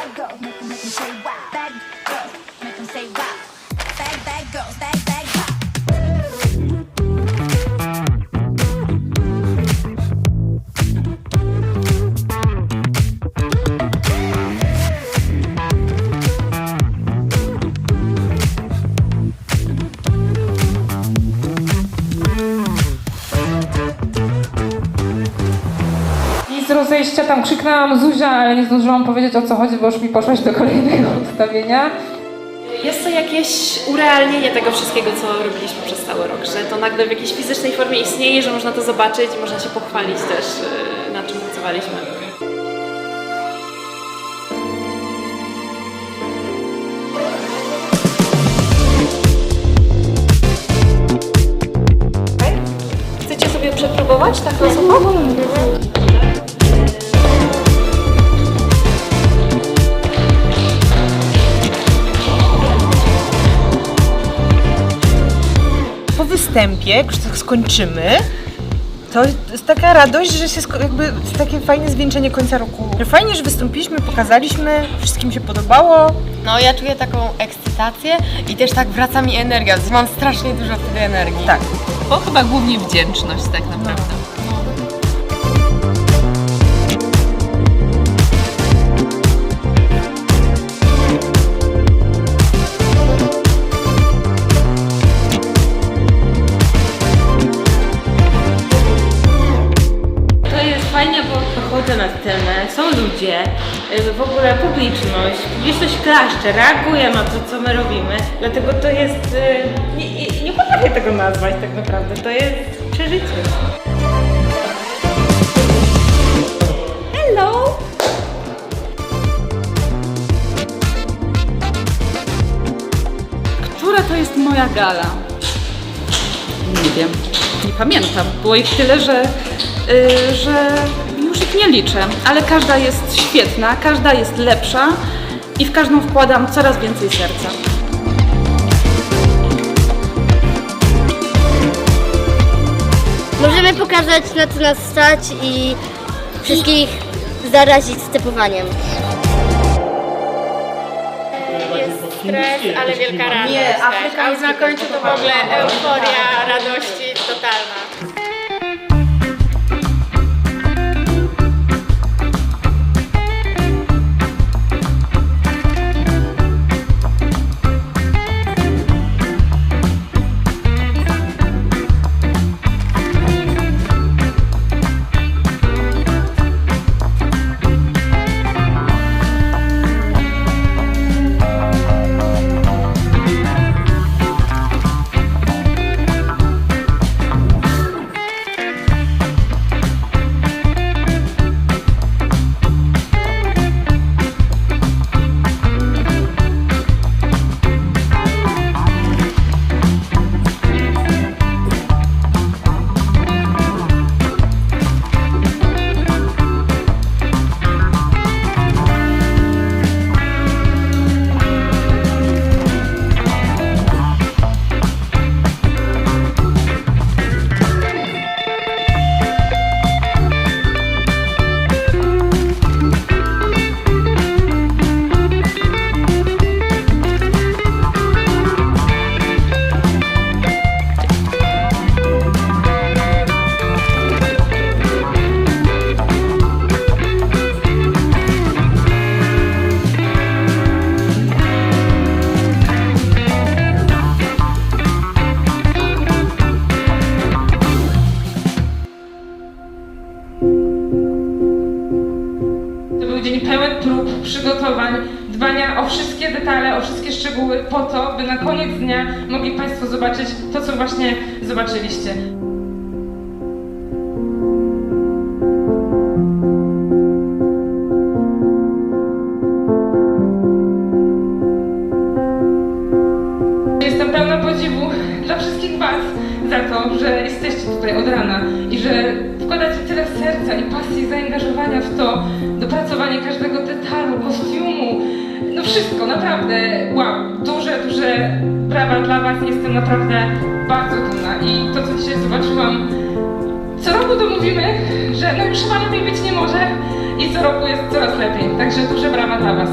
I go, make them, make them say wow. Wejścia tam krzyknęłam Zuzia, ale nie zdążyłam powiedzieć o co chodzi, bo już mi poszłaś do kolejnego ustawienia. Jest to jakieś urealnienie tego wszystkiego, co robiliśmy przez cały rok, że to nagle w jakiejś fizycznej formie istnieje, że można to zobaczyć i można się pochwalić też, yy, nad czym pracowaliśmy. Chcecie sobie przepróbować taką osobą? Występie, tak skończymy, to jest taka radość, że się jakby jest takie fajne zwieńczenie końca roku. Że Fajnie, że wystąpiliśmy, pokazaliśmy, wszystkim się podobało. No ja czuję taką ekscytację i też tak wraca mi energia, więc mam strasznie dużo wtedy energii. Tak. Bo chyba głównie wdzięczność tak naprawdę. To bo wychodzę na scenę, są ludzie, w ogóle publiczność, publiczność klaszcze, reaguje na to, co my robimy, dlatego to jest, y, nie, nie, nie potrafię tego nazwać tak naprawdę, to jest przeżycie. Hello! Która to jest moja gala? Nie wiem, nie pamiętam. Było ich tyle, że, y, że już ich nie liczę, ale każda jest świetna, każda jest lepsza i w każdą wkładam coraz więcej serca. Możemy pokazać na co nas stać i wszystkich zarazić stepowaniem. Stres, ale wielka radość. Nie, Afryka A już na końcu to w ogóle euforia, radości totalna. O wszystkie detale, o wszystkie szczegóły po to, by na koniec dnia mogli Państwo zobaczyć to, co właśnie zobaczyliście. Jestem pełna podziwu dla wszystkich Was za to, że jesteście tutaj od rana i że wkładacie tyle serca i pasji i zaangażowania w to, dopracowanie każdego detalu, kostiumu, no wszystko, naprawdę, wow, duże, duże brawa dla Was, jestem naprawdę bardzo dumna. I to, co dzisiaj zobaczyłam, co roku to mówimy, że no już chyba lepiej być nie może i co roku jest coraz lepiej, także duże brawa dla Was.